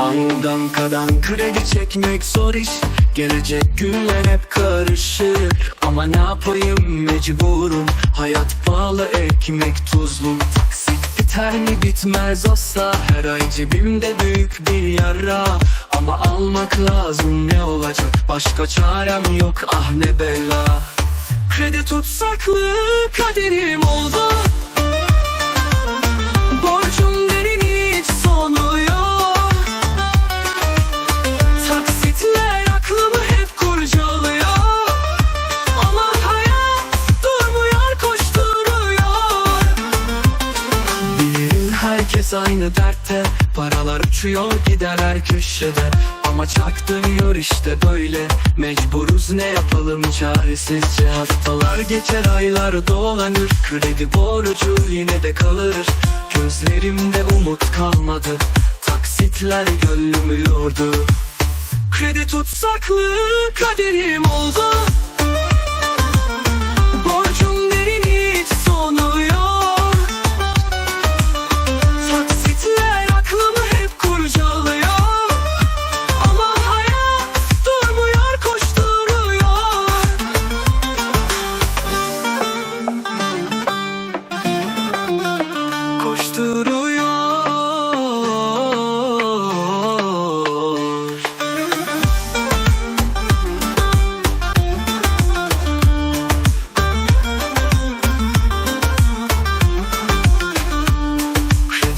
Bankadan kredi çekmek zor iş. Gelecek günler hep karışır. Ama ne yapayım? Mecburum. Hayat pahalı ekmek tuzlu. Taksit biter mi? Bitmez asla. Her ay cebimde büyük bir yara. Ama almak lazım ne olacak? Başka çarem yok. Ah ne bela. Kredi tutsaklı kaderim oldu herkes aynı dertte. Paralar uçuyor gider her köşede. Ama çaktırmıyor işte böyle. Mecburuz ne yapalım çaresizce. Haftalar geçer aylar dolanır. Kredi borcu yine de kalır. Gözlerimde umut kalmadı. Taksitler gönlümü yordu Kredi tutsaklı kaderim oldu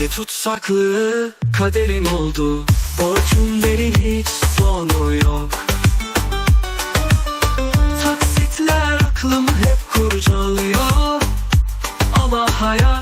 Kredi tutsaklığı kaderin oldu. Borcun derin hiç sonu yok. Taksitler aklımı hep kurcalıyor. Ama hayat